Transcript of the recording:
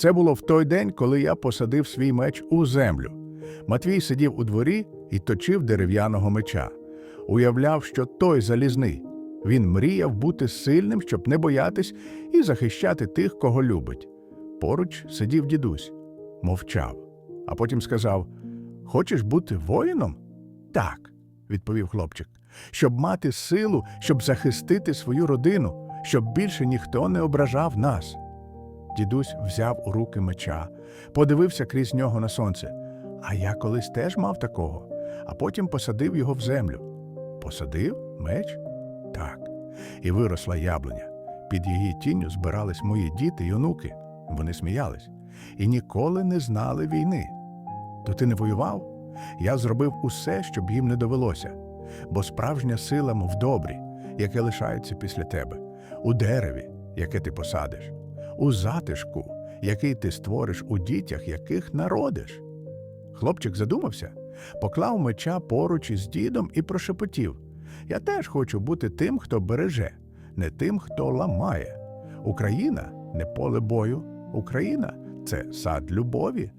Це було в той день, коли я посадив свій меч у землю. Матвій сидів у дворі і точив дерев'яного меча. Уявляв, що той залізний. Він мріяв бути сильним, щоб не боятись і захищати тих, кого любить. Поруч сидів дідусь, мовчав, а потім сказав: Хочеш бути воїном? Так, відповів хлопчик, щоб мати силу, щоб захистити свою родину, щоб більше ніхто не ображав нас. Дідусь взяв у руки меча, подивився крізь нього на сонце. А я колись теж мав такого, а потім посадив його в землю. Посадив меч? Так. І виросла яблуня. Під її тінню збирались мої діти й онуки. Вони сміялись і ніколи не знали війни. То ти не воював? Я зробив усе, щоб їм не довелося, бо справжня сила в добрі, яке лишається після тебе, у дереві, яке ти посадиш, у затишку, який ти створиш у дітях, яких народиш. Хлопчик задумався, поклав меча поруч із дідом і прошепотів: Я теж хочу бути тим, хто береже, не тим, хто ламає. Україна не поле бою, Україна це сад любові,